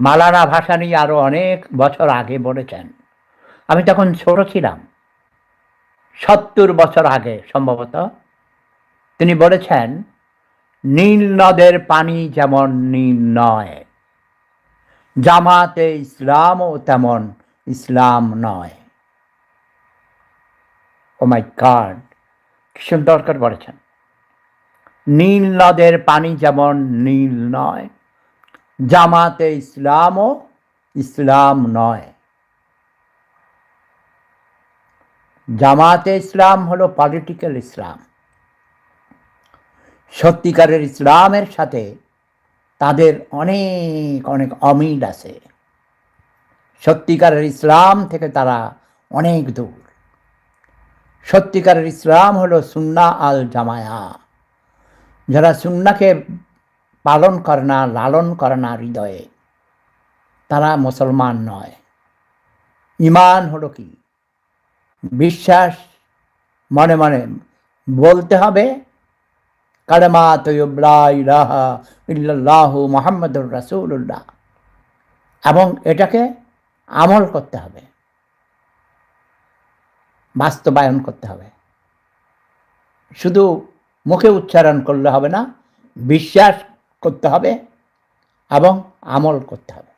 মালানা ভাসানী আরও অনেক বছর আগে বলেছেন। আমি তখন ছোট ছিলাম। সত্তর বছর আগে সম্ভবত তিনি বলেছেন, নীল নদের পানি যেমন নীল নয়, জামাতে ইসলামও তেমন ইসলাম নয়। ও মাই কার্ড কি সুন্দর করে বলেছেন। নীল নদের পানি যেমন নীল নয় জামাতে ইসলামও ইসলাম নয়। জামাতে ইসলাম হলো পলিটিক্যাল ইসলাম। সত্যিকারের ইসলামের সাথে তাদের অনেক অনেক অমিল আছে। সত্যিকারের ইসলাম থেকে তারা অনেক দূর। সত্যিকারের ইসলাম হলো সুন্না আল জামায়া। যারা সুন্নাকে পালন করে না, লালন করে না হৃদয়ে। তারা মুসলমান নয়। ইমান হলো কি? বিশ্বাস, মনে মনে বলতে হবে, কালেমা তৈবলা ইলাহা ইল্লাল্লাহ মোহাম্মদুর রাসূলুল্লাহ। এবং এটাকে আমল করতে হবে। বাস্তবায়ন করতে হবে। শুধু মুখে উচ্চারণ করলে হবে না, বিশ্বাস করতে হবে এবং আমল করতে হবে।